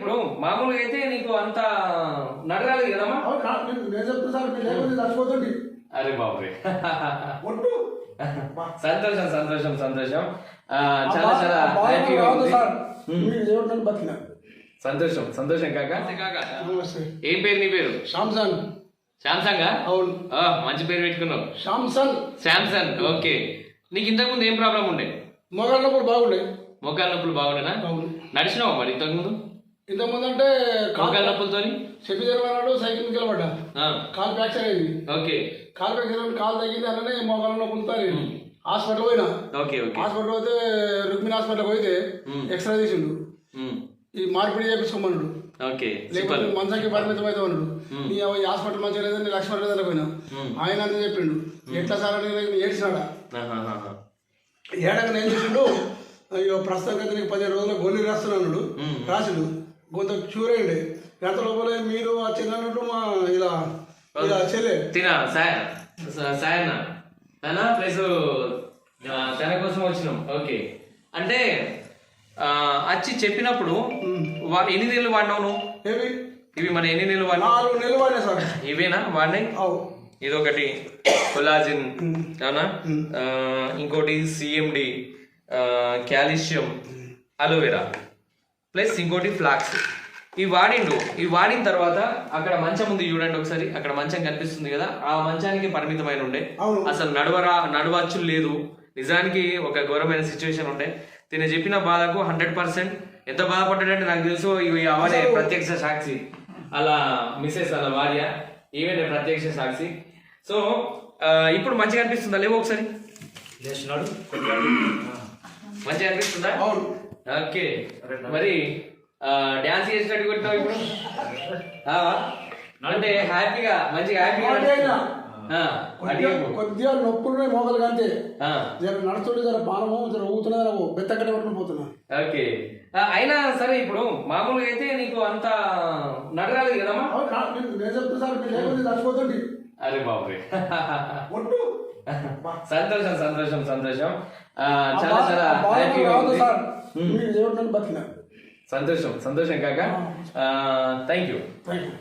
ఇప్పుడు మామూలుగా అయితే నీకు అంత నడరాలేదు కదమ్మా? నేను సార్ లేకపోతే చచ్చిపోతుంది అరే బాబురే ఒట్టు. సంతోషం సంతోషం సంతోషం. చాలా చాలా హ్యాపీగా ఉంది. బతికిన. సంతోషం సంతోషం కాక? ఏం పేరు నీ పేరు? శాంసంగ్. శాంసంగ్? అవును. మంచి పేరు పెట్టుకున్నావు. శాంసంగ్. Samsung okay. నీకు ఇంతకు ముందు ఏం ప్రాబ్లం ఉండే? మొగళ్ళప్పుడు బాగుండే మోకాల నొప్పులు బాగుండేనా అవును. నడిచినావు మరి ఇంతకు ముందు? ఇంతకుముందు అంటే మోకాల నొప్పులతోని? చెప్పి తెరవనాడు సైకిల్ మీద నిలబడ్డా. కాలు ఫ్రాక్చర్ అయింది. ఓకే. కాలు ఫ్రాక్చర్ అయిన కాలు తగ్గింది అననే మోకాళ్ళలో పులుతారు హాస్పిటల్ పోయినా. Okay okay. హాస్పిటల్ పోతే రుక్మిణి హాస్పిటల్ పోయితే. ఎక్స్రే తీసిండు. ఈ మార్పిడి చేపించుకోమన్నాడు. ఓకే లేకపోతే సూపర్. మంచానికి పరిమితం అయితే ఉన్నాడు నీ హాస్పిటల్ మంచిగా లేదని లక్ష్మణ్ లేదని పోయినా. ఆయన అంతే చెప్పిండు. ఎట్లా సార్ అని నేను ఏడ్చినాడా. ఏడాక నేను చేసిండు? అయ్యో ప్రస్తుతానికి నీకు పదిహేను రోజులు గోళీ రాస్తున్నాడు. రాసిండు. కొంత క్యూర్ అయ్యండి. గత లోపల మీరు ఆ చిన్నట్టు మా ఇలా ఇలా చెల్లె. తినా సాయ స- సాయన్న. తన? ప్లస్ తన కోసం వచ్చినాం. ఓకే. అంటే వచ్చి చెప్పినప్పుడు ఎన్ని నెలలు వాడినావు నువ్వు? ఏమి ఇవి మన ఎన్ని నెలలు వాడినావు? నాలుగు నెలలు వాడినా సార్. ఇవేనా? వాడినాయి? అవు. ఇదొకటి. కొలాజిన్ అవునా? ఇంకోటి CMD. Calcium. Aloe vera. Plus ఇంకోటి ఫ్లాక్స్. ఇవి వాడిండు ఇవి వాడిన తర్వాత అక్కడ మంచం ఉంది చూడండి ఒకసారి అక్కడ మంచం కనిపిస్తుంది కదా ఆ మంచానికి పరిమితమైన ఉండే. అసలు నడవరా నడవచ్చు లేదు. నిజానికి ఒక ఘోరమైన సిచ్యువేషన్ ఉండే. తిన చెప్పిన బాధకు హండ్రెడ్ పర్సెంట్ ఎంత బాధపడ్డాడంటే నాకు తెలుసు ఇవి అవనే ప్రత్యక్ష సాక్షి. అలా మిస్సెస్ అలా భార్య ఈవెన్ ప్రత్యక్ష సాక్షి. సో ఇప్పుడు మంచిగా అనిపిస్తుందా? లేవు ఒకసారి. లేచినాడు మంచిగా అనిపిస్తుందా? అవును. ఓకే. మరి డాన్స్ చేసినట్టు కొట్టినావు ఇప్పుడు? ఆ? అంటే హ్యాపీగా మంచిగా హ్యాపీగా కొద్దిగా నొప్పులు మోకలు అంతే. ఆ, జర నడుస్తుంటే జర పానము జర ఊతున్నా జర బెత్తకట్ట పట్టుకుని పోతున్నా. ఓకే. అయినా సరే ఇప్పుడు మామూలుగా అయితే నీకు అంత నడరాలేదు కదమ్మా? నేను నేను చెప్తున్నా సార్ లేకపోతే చచ్చిపోతుంది అరే ఒట్టు. సంతోషం సంతోషం సంతోషం. చాలా చాలా హ్యాపీగా ఉంది మీరు సంతోషం సంతోషం కాక. Thank you thank you